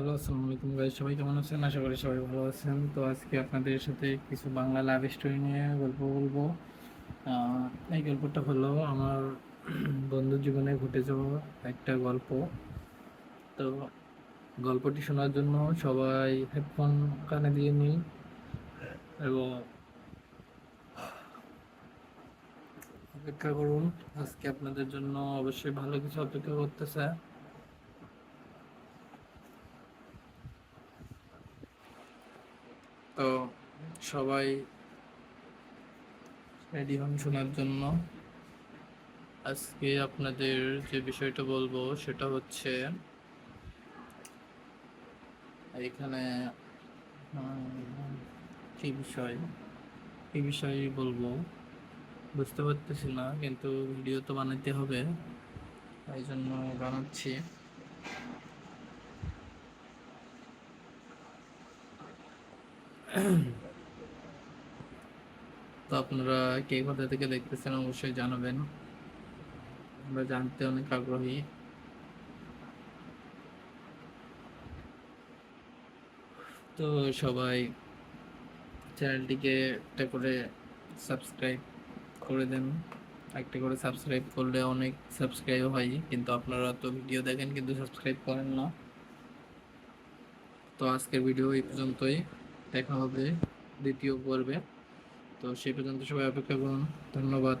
Hello, আসসালামু আলাইকুম guys সবাই কেমন আছেন? আশা করি সবাই ভালো আছেন। তো আজকে আপনাদের সাথে কিছু বাংলা লাভ স্টোরি নিয়ে গল্প বলব। এই গল্পটা হলো আমার বন্ধুর জীবনে ঘটে যাওয়া একটা গল্প। তো গল্পটি শোনার জন্য সবাই হেডফোন কানে দিয়ে নিই এবং অপেক্ষা করুন। আজকে আপনাদের জন্য অবশ্যই ভালো কিছু অপেক্ষা করতেছে। তো সবাই রেডি হন শোনার জন্য। আজকে আপনাদের যে বিষয়টা বলব সেটা হচ্ছে, এখানে কি বিষয়? কি বিষয় বলব? বুঝতে পারতেছি না, কিন্তু ভিডিও তো বানাইতে হবে, তাই জন্য বানাচ্ছি। তো আপনারা কে কোথা থেকে দেখতেছেন অবশ্যই জানাবেন। আমরা জানতে অনেক আগ্রহী। তো সবাই চ্যানেলটিকে একটা করে সাবস্ক্রাইব করে দেন। একটা করে সাবস্ক্রাইব করলে অনেক সাবস্ক্রাইব হয়, কিন্তু আপনারা তো ভিডিও দেখেন কিন্তু সাবস্ক্রাইব করেন না। তো আজকের ভিডিও এই পর্যন্তই। দেখা হবে দ্বিতীয় পর্বে। তো সেই পর্যন্ত সবাই অপেক্ষা করুন। ধন্যবাদ।